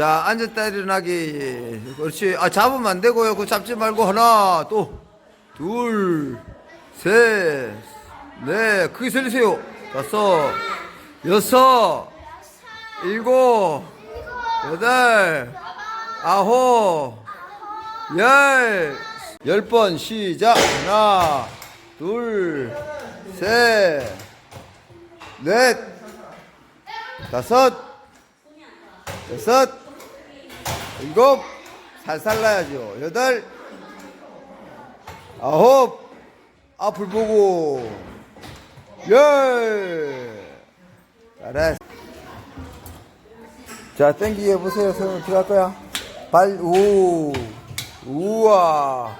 자, 앉았다 일어나기. 그렇지. 아, 잡으면 안 되고요. 그거 잡지 말고 하나, 또, 둘, 셋, 넷. 크게 설리세요. 다섯, 여섯, 일곱, 여덟, 아홉, 열. 열 번 시작. 하나, 둘, 셋, 넷, 다섯, 여섯, 일곱, 살살 나야죠. 여덟, 아홉, 앞을 보고, 열. 잘했어. 자, 땡기게 해보세요. 세훈 들어갈 거야. 발, 오, 우와,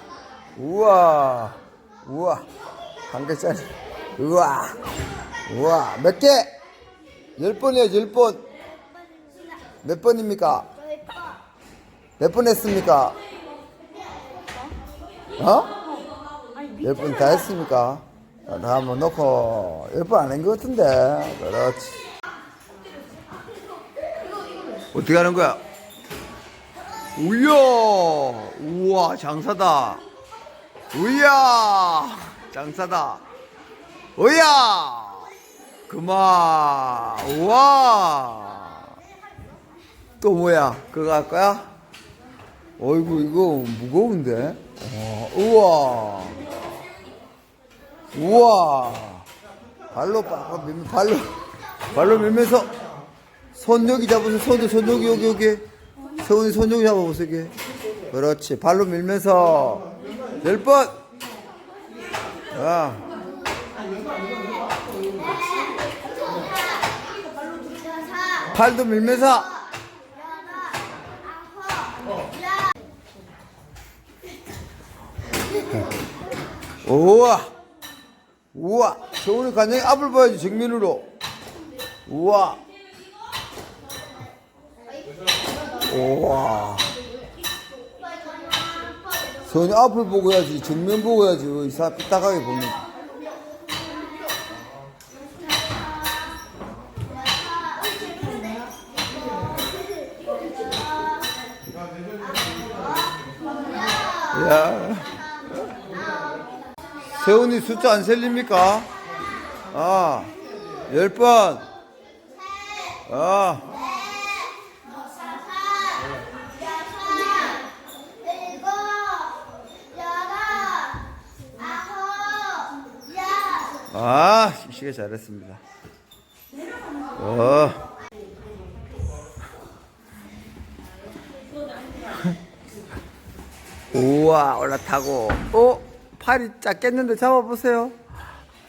우와, 우와. 한 개짜리. 우와, 우와. 몇 개? 열 번이에요, 열 번. 몇 번입니까? 몇번 했습니까? 어? 열번다 했습니까? 자, 나 한번 놓고 열번안한 것 같은데. 그렇지. 어떻게 하는 거야? 우야! 우와, 장사다. 우야! 장사다. 우야! 그만. 우와! 또 뭐야? 그거 할 거야? 어이구, 이거 무거운데? 어, 우와! 우와! 발로 빡빡 밀면, 발로, 발로 밀면서 손 여기 잡으세요. 손, 손 여기, 여기, 여기. 세훈이 손 여기 잡아보세요. 그렇지. 발로 밀면서 열 번! 자. 팔도 밀면서 우와. 우와. 세훈이 간장이 앞을 봐야지 정면으로. 우와. 우와. 세훈이 앞을 보고 해야지 정면 보고 해야지 이사 삐딱하게 보면. 야. 세훈이 숫자 안 셀립니까? 아, 열 번. 아. 아, 시계 잘했습니다. 어. 우와, 올라타고. 어? 팔이 작겠는데 잡아보세요.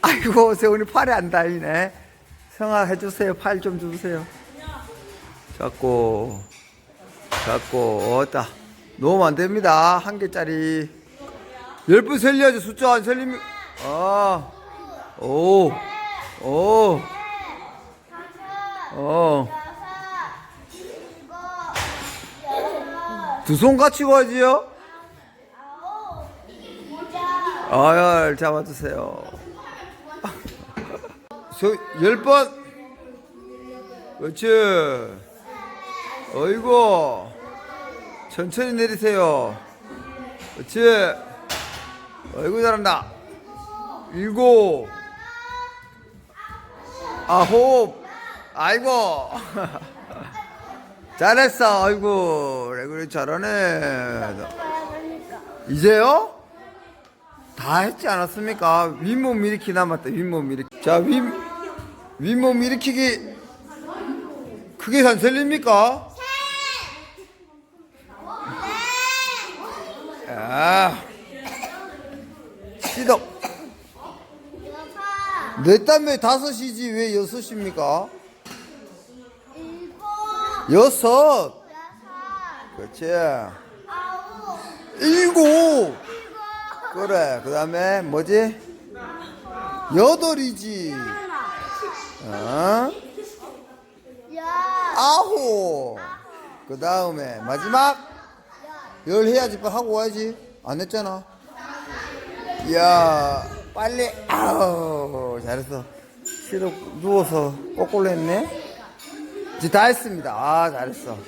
아이고, 세훈이 팔이 안 달리네. 성아 해주세요. 팔 좀 주세요. 잡고, 잡고, 어따. 놓으면 안 됩니다. 한 개짜리. 열번 살려야지. 숫자 안 살리면. 아. 오, 오, 어. 두 손 같이 가지요? 아홉, 열. 아열 잡아주세요. 저, 열 번. 그렇지. 어이구. 천천히 내리세요. 그렇지. 어이구, 잘한다. 일곱. 아홉. 아이고. 잘했어. 아이고. 그래, 잘하네. 이제요? 다 했지 않았습니까? 윗몸 일으키 남았다. 윗몸 일으키. 자, 윗 윗몸 일으키기 크게 산 셀립니까? 야, 시덕. 내 땀에 다섯이지 왜 여섯입니까? 여섯. 그렇지. 일곱. 그래. 그 다음에 뭐지? 여덟이지. 어? 열, 아홉. 그 다음에 마지막 열 해야지 빨리 하고 와야지. 안 했잖아. 야 빨리 아우 잘했어. 시도 누워서 거꾸로 했네. 이제 다 했습니다. 아 잘했어.